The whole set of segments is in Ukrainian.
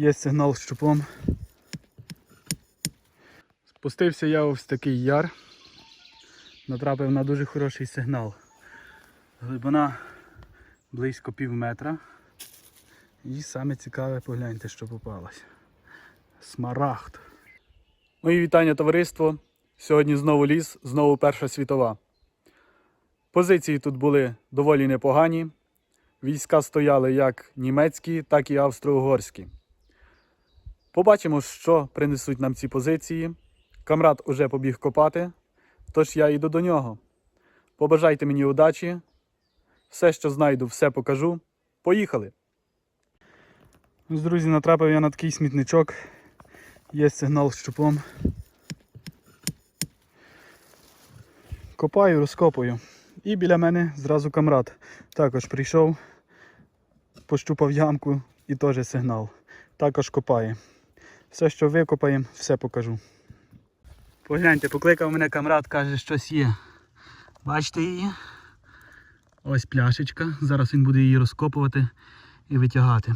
Є сигнал з щупом. Спустився я ось такий яр. Натрапив на дуже хороший сигнал. Глибина близько пів метра. І саме цікаве, погляньте, що попалось. Смарагд. Мої вітання, товариство. Сьогодні знову ліс, знову Перша світова. Позиції тут були доволі непогані. Війська стояли як німецькі, так і австро-угорські. Побачимо, що принесуть нам ці позиції. Камрад уже побіг копати, тож я йду до нього. Побажайте мені удачі. Все, що знайду, все покажу. Поїхали! Друзі, натрапив я на такий смітничок. Є сигнал з щупом. Копаю, розкопую. І біля мене зразу камрад. Також прийшов, пощупав ямку і теж сигнал. Також копає. Все, що викопаємо, все покажу. Погляньте, покликав мене камрад, каже, щось є. Бачите її? Ось пляшечка. Зараз він буде її розкопувати і витягати.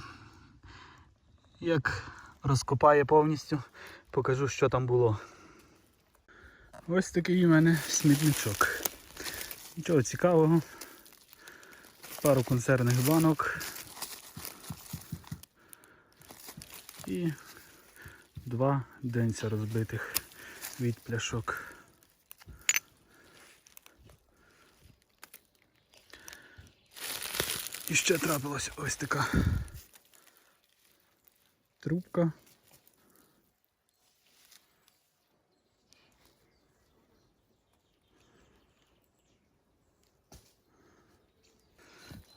Як розкопає повністю, покажу, що там було. Ось такий у мене смітничок. Нічого цікавого. Пару консервних банок. І два денця розбитих від пляшок. І ще трапилась ось така трубка.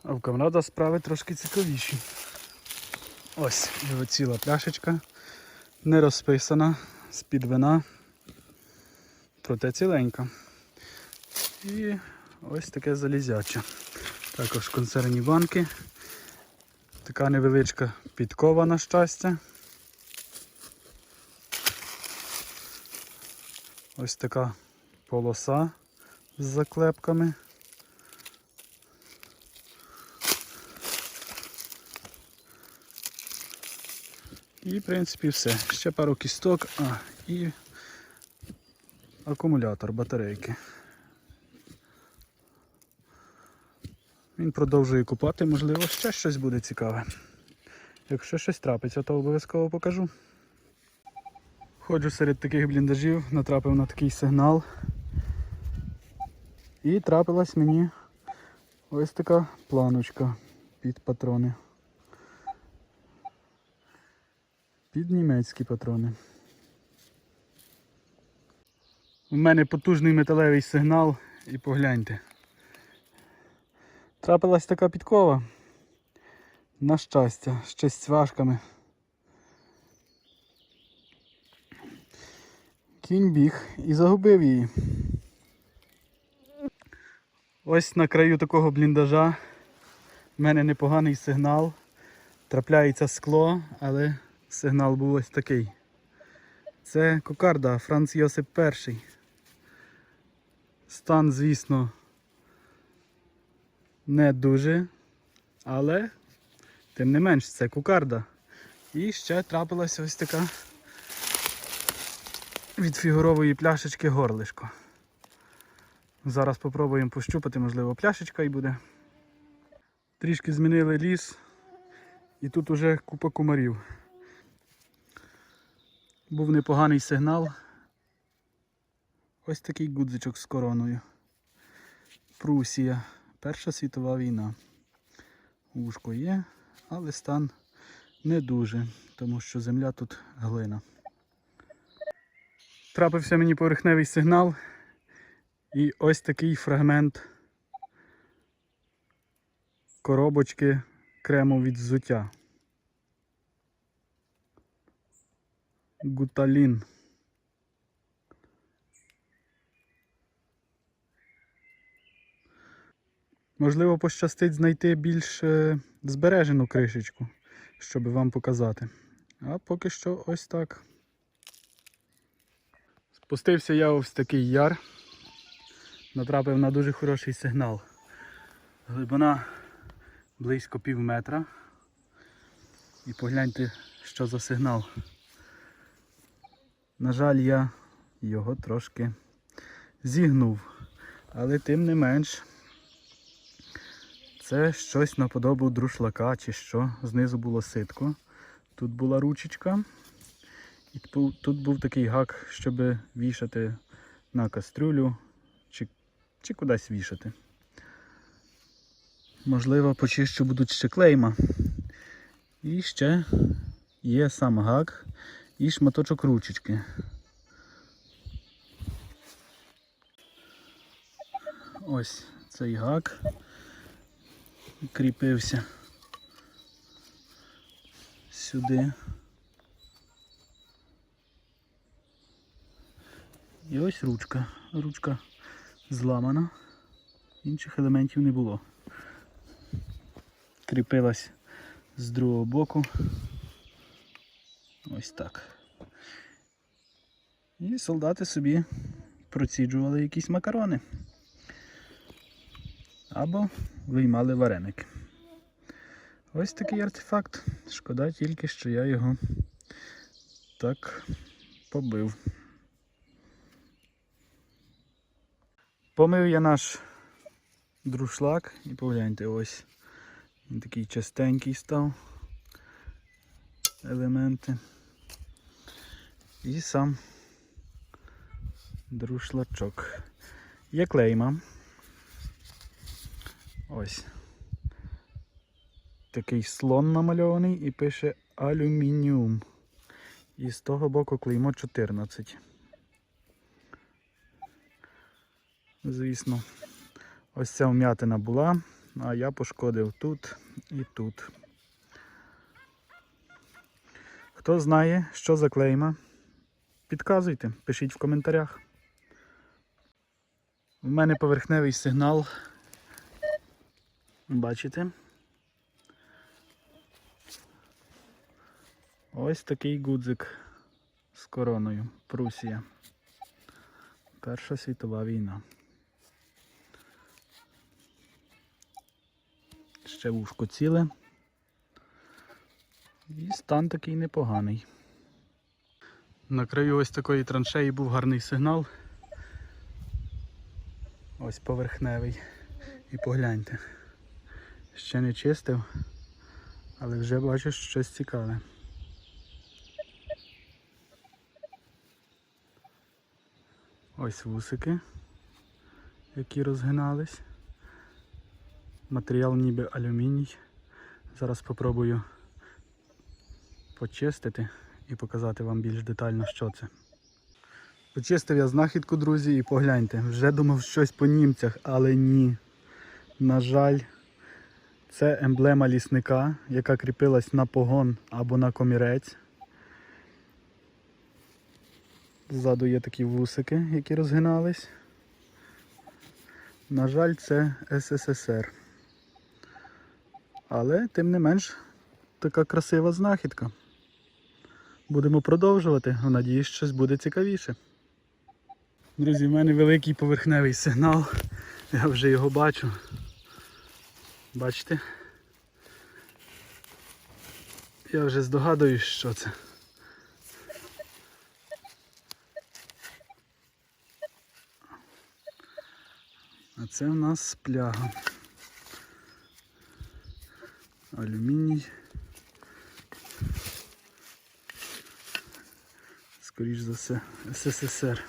А в Камрада справи трошки цікавіші. Ось його ціла пляшечка, не розписана, з-під вина, проте ціленька. І ось таке залізяче. Також консервні банки. Така невеличка підкова на щастя. Ось така полоса з заклепками. І в принципі все. Ще пару кісток, а, і акумулятор батарейки. Він продовжує купати, можливо, ще щось буде цікаве. Якщо щось трапиться, то обов'язково покажу. Ходжу серед таких бліндажів, натрапив на такий сигнал. І трапилась мені ось така планочка під патрони. Під німецькі патрони. У мене потужний металевий сигнал і погляньте. Трапилась така підкова. На щастя, ще з цвяшками. Кінь біг і загубив її. Ось на краю такого бліндажа в мене непоганий сигнал. Трапляється скло, але сигнал був ось такий. Це кокарда Франц Йосип І. Стан, звісно, не дуже, але тим не менш це кукарда. І ще трапилася ось така від фігурової пляшечки горлишко. Зараз спробуємо пощупати, можливо, пляшечка і буде. Трішки змінили ліс, і тут уже купа кумарів. Був непоганий сигнал. Ось такий гудзичок з короною. Прусія. Перша світова війна. Ушко є, але стан не дуже, тому що земля тут глина. Трапився мені поверхневий сигнал і ось такий фрагмент коробочки крему від взуття. Гуталін. Можливо, пощастить знайти більш е, збережену кришечку, щоб вам показати. А поки що ось так. Спустився я ось такий яр. Натрапив на дуже хороший сигнал. Глибина близько пів метра. І погляньте, що за сигнал. На жаль, я його трошки зігнув. Але тим не менш, це щось наподобу друшлака чи що. Знизу було ситко. Тут була ручечка. І тут був такий гак, щоб вішати на кастрюлю чи, чи кудись вішати. Можливо, почищу будуть ще клейма. І ще є сам гак і шматочок ручечки. Ось цей гак кріпився сюди. І ось ручка. Ручка зламана, інших елементів не було. Кріпилась з другого боку. Ось так. І солдати собі проціджували якісь макарони. Або виймали вареники. Ось такий артефакт. Шкода тільки, що я його так побив. Помив я наш друшлак і погляньте, ось він такий частенький став. Елементи. І сам друшлачок. Є клейма. Ось. Такий слон намальований і пише алюмініум. І з того боку клеймо 14. Звісно, ось ця вм'ятина була, а я пошкодив тут і тут. Хто знає, що за клейма, підказуйте, пишіть в коментарях. У мене поверхневий сигнал. Бачите? Ось такий гудзик з короною. Прусія. Перша світова війна. Ще вушко ціле. І стан такий непоганий. На краю ось такої траншеї був гарний сигнал. Ось поверхневий. І погляньте. Ще не чистив, але вже бачу щось цікаве. Ось вусики, які розгинались. Матеріал ніби алюміній. Зараз спробую почистити і показати вам більш детально, що це. Почистив я знахідку, друзі, і погляньте, вже думав щось по німцях, але ні. На жаль, це емблема лісника, яка кріпилась на погон або на комірець. Ззаду є такі вусики, які розгинались. На жаль, це СССР. Але, тим не менш, така красива знахідка. Будемо продовжувати. Надіюсь, щось буде цікавіше. Друзі, в мене великий поверхневий сигнал. Я вже його бачу. Бачите? Я вже здогадуюсь, що це. А це в нас пляга. Алюміній. Скоріш за все, СССР.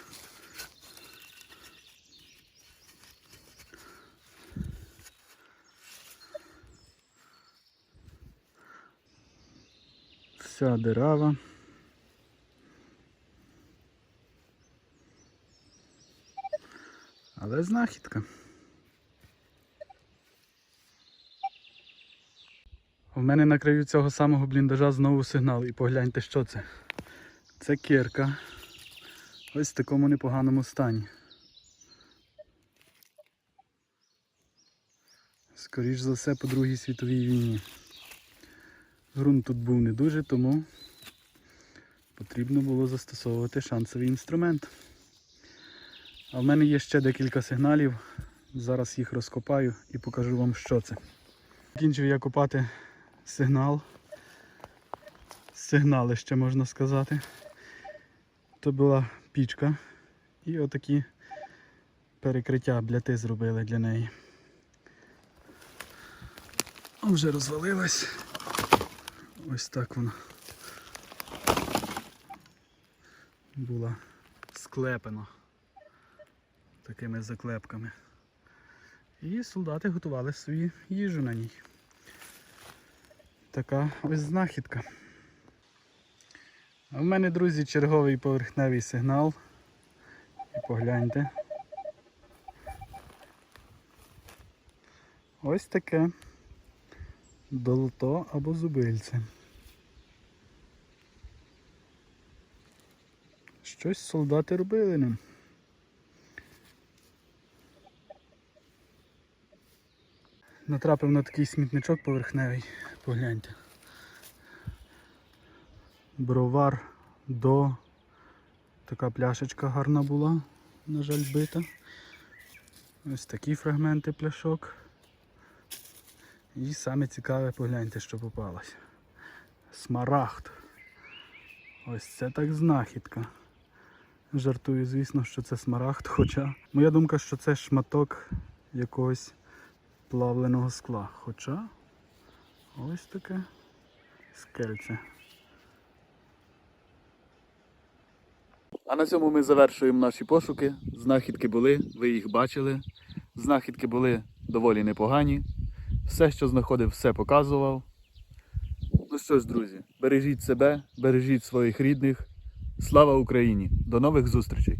Вся дирава. Але знахідка. У мене на краю цього самого бліндажа знову сигнал. І погляньте, що це. Це кірка. Ось в такому непоганому стані. Скоріш за все по Другій світовій війні. Грунт тут був не дуже, тому потрібно було застосовувати шансовий інструмент. А в мене є ще декілька сигналів. Зараз їх розкопаю і покажу вам, що це. Закінчив я копати сигнал. сигналище, можна сказати. То була пічка. І отакі перекриття бляти зробили для неї. Вже розвалилась. Ось так вона була склепана такими заклепками. І солдати готували свою їжу на ній. Така ось знахідка. А в мене, друзі, черговий поверхневий сигнал. І погляньте. Ось таке долото або зубильце. Щось солдати робили ним. Натрапив на такий смітничок поверхневий. Погляньте. Бровар до. Така пляшечка гарна була, на жаль, бита. Ось такі фрагменти пляшок. І саме цікаве, погляньте, що попалось. Смарагд. Ось це так знахідка. Жартую, звісно, що це смарагд, хоча моя думка, що це шматок якогось плавленого скла. Хоча ось таке скельце. А на цьому ми завершуємо наші пошуки. Знахідки були, ви їх бачили. Знахідки були доволі непогані. Все, що знаходив, все показував. Ну що ж, друзі, бережіть себе, бережіть своїх рідних. Слава Україні! До нових зустрічей!